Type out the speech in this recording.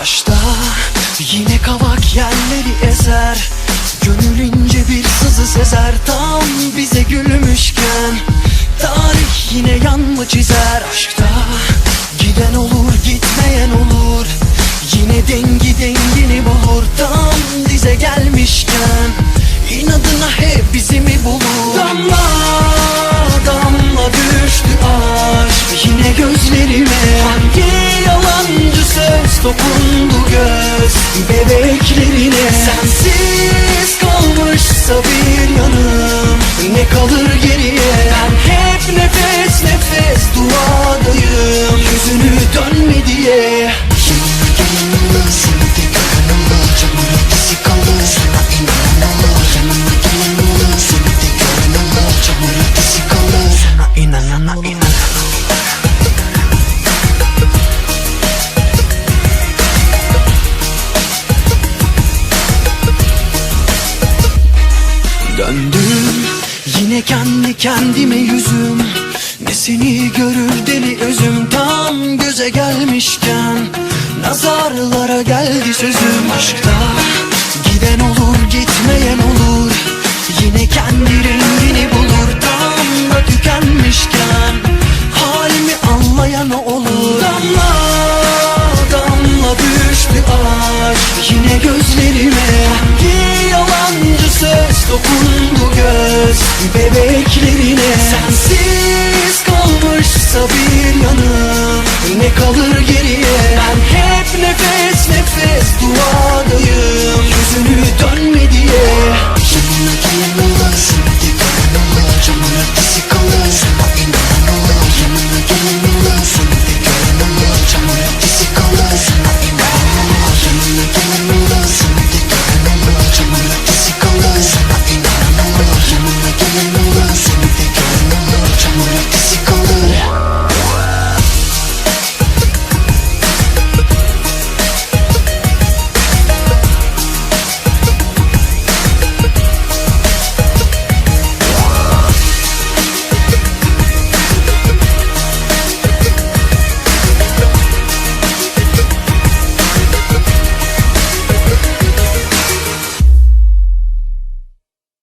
Başta yine kavak yerleri ezer Gönülünce bir sızı sezer. Tam bize gülmüşken Tarih yine yanma çizer? Aşkta giden olur gitme söz dokundu göz Bebeklerine. Sensiz kalmışsa bir yanım Ne kalır geriye? Ben hep nefes nefes duadayım. Yüzünü dönme diye. Yanımda seni yine kendi kendime yüzüm. Ne seni görür deli özüm. Tam göze gelmişken Nazarlara geldi sözüm. Aşkta Giden olur gitmeyen olur. Yine kendi rengini bulur Bebeklerine Sensiz kalmışsa bir yanım Ne kalır geriye? Ben hep nefes nefes duadayım. Yüzünü dönme